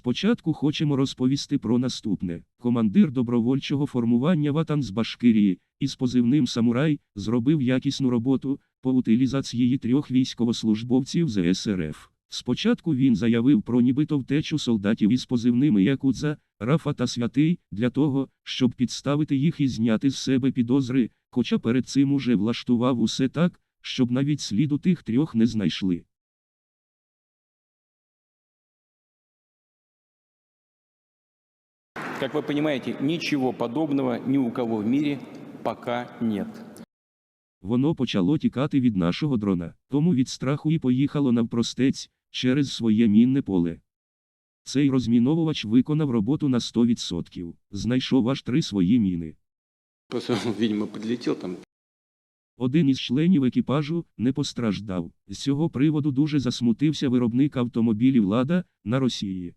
Спочатку хочемо розповісти про наступне. Командир добровольчого формування Ватан з Башкирії із позивним Самурай зробив якісну роботу по утилізації трьох військовослужбовців ЗСРФ. Спочатку він заявив про нібито втечу солдатів із позивними Якудза, Рафа та Святий для того, щоб підставити їх і зняти з себе підозри, хоча перед цим уже влаштував усе так, щоб навіть сліду тих трьох не знайшли. Как вы понимаете, ничего подобного ни у кого в мире пока нет. Воно почало тікати від нашого дрона, тому від страху і поїхало навпростець, через своє мінне поле. Цей розміновувач виконав роботу на 100%. Знайшов аж три свої міни. Просто, видимо, подлетел там. Один із членів екіпажу не постраждав. З цього приводу дуже засмутився виробник автомобілів Лада на Росії.